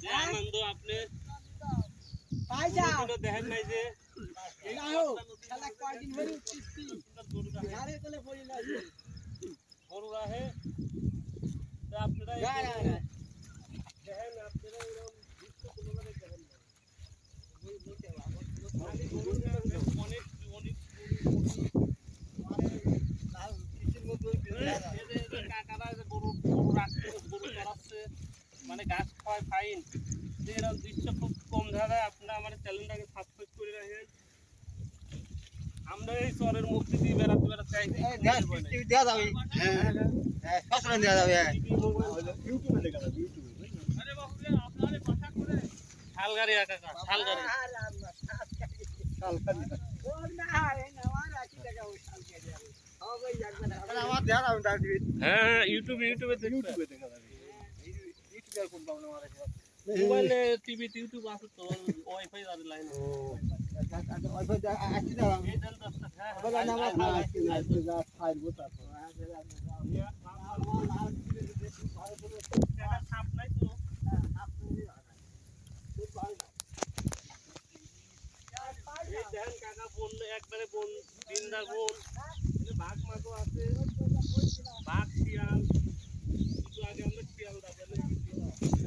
যে আনন্দ আপনি পাই যাও কোনোদিনও দেখেন নাই যে এই যাও পদ্মা নদীর শালা মধ্যে কয়দিন ধরে উঠছিস গরু রাখে। আরে কোলে পড়ি না গরু রাখে। তা আপনারা এই যা, যা, গরু যা। দেখেন, আপনারা এরকম দৃশ্য কোনো জায়গায় দেখেন না। মানে গরু রাখে, অনেক অনেক কাকারা যে গরু গরু রাখছে গরু চড়াচ্ছে ঘাস খাওয়ায় ফাইন যে এরকম দৃশ্য খুব কম দেখা আপনারা আমার চ্যানেলটাকে সাবস্ক্রাইব করে রাখেন। আমরা এই চরের মুক্তি দিয়ে বেড়াতে বেড়াতে চাইছি দেওয়া যাবে। হ্যাঁ দেওয়া যাবে ইউটিউবে দেখা যাবে ইউটিউবে হ্যাঁ হ্যাঁ ইউটিউবে ইউটিউবে ইউটিউবে দেখা যাবে। ইউটিউবে কোন মোবাইলে টিভি ইউটিউব আছে তো ওয়াইফাই আর লাইন। এই হ্যাঁ না আমার না সাপ নাই তো এই দেখেন কাকা বোন একবারে বোন দিনদার বোন বাঘ মাগো আছে বাঘ শিয়াল একটু আগে আমরা শিয়াল দেখালাম। শিয়াল আছে দেখেন গরু রাখা, গরু রাখা। এটা আমরা একটু বেড়াবেড়াতে দিতে পারি, ইউটিউবে ছাড়তে। দিতে হলে তাই কাকা তুলে দিতে হবে।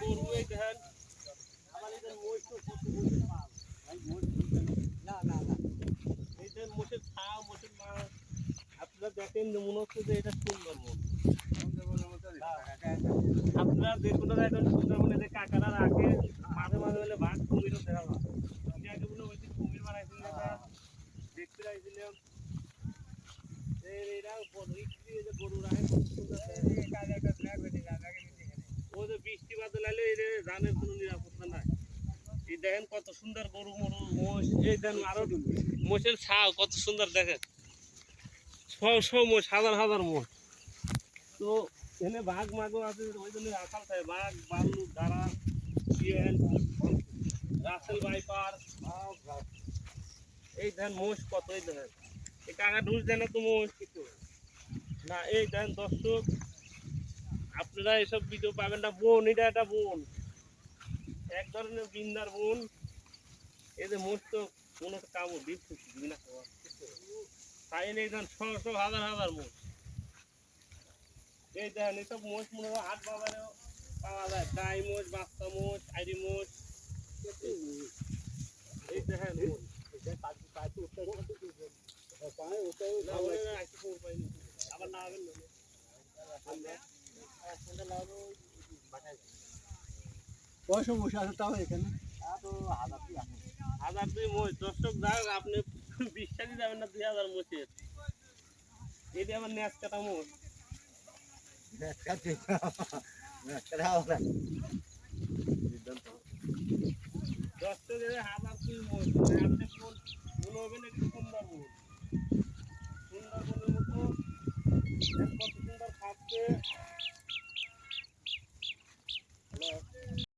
গরু এই দেখেন? দেখেন মনে হচ্ছে যে এটা সুন্দরবন আপনারা যে কোনো এখন সুন্দরবনে যে কাকারা রাখে মাঝে মাঝে হলে কুমিরও দেখা যায় আমি আগে বলে কুমির বানাইছিল দেখতে চাইছিলাম এরা বড় যে গরু রাখে ও যে বৃষ্টি বাদল আলে ধানের কোনো নিরাপত্তা নাই। এই দেখেন কত সুন্দর গরু মরু মোষ এই দেখেন আরও মোষের ছাও কত সুন্দর দেখেন। সব সব মোষ হাজার হাজার মোষ। তো এখানে বাঘ মাগও আছে, ওই জন্য রাখাল থাকে বাঘ, বালু দাঁড়া শিয়াল রাসেল ভাইপার এই দেখেন মোষ কত, এই এই কাকা ঢুস না তো মোষ না, এই দেখেন দর্শক, আপনারা এসব ভিডিও পাবেন না, বোন, এটা একটা বোন। এক ধরনের বিন্দার বোন। এই যে মোষ তো কোনো কামড় দিবি না খাওয়া। তাই এই শ শ, হাজার হাজার মোষ। এই দেখেন এইসব মোষ মনে হয় হাট বাজারেও পাওয়া যায়। গাই মোষ বাচ্চা মোষ আইরি মোষ। এই দেখেন আবার না হবেন না। পয়সা বসে আছে তাও এখানে? হাজার দুই মোষ। দর্শক যাক আপনি বিশ্বাসই যাবেন না দুই হাজার মোষের। এটি আমার ন্যাচ কাটা মোষ। সুন্দরবনের মতো সুন্দর খাচ্ছে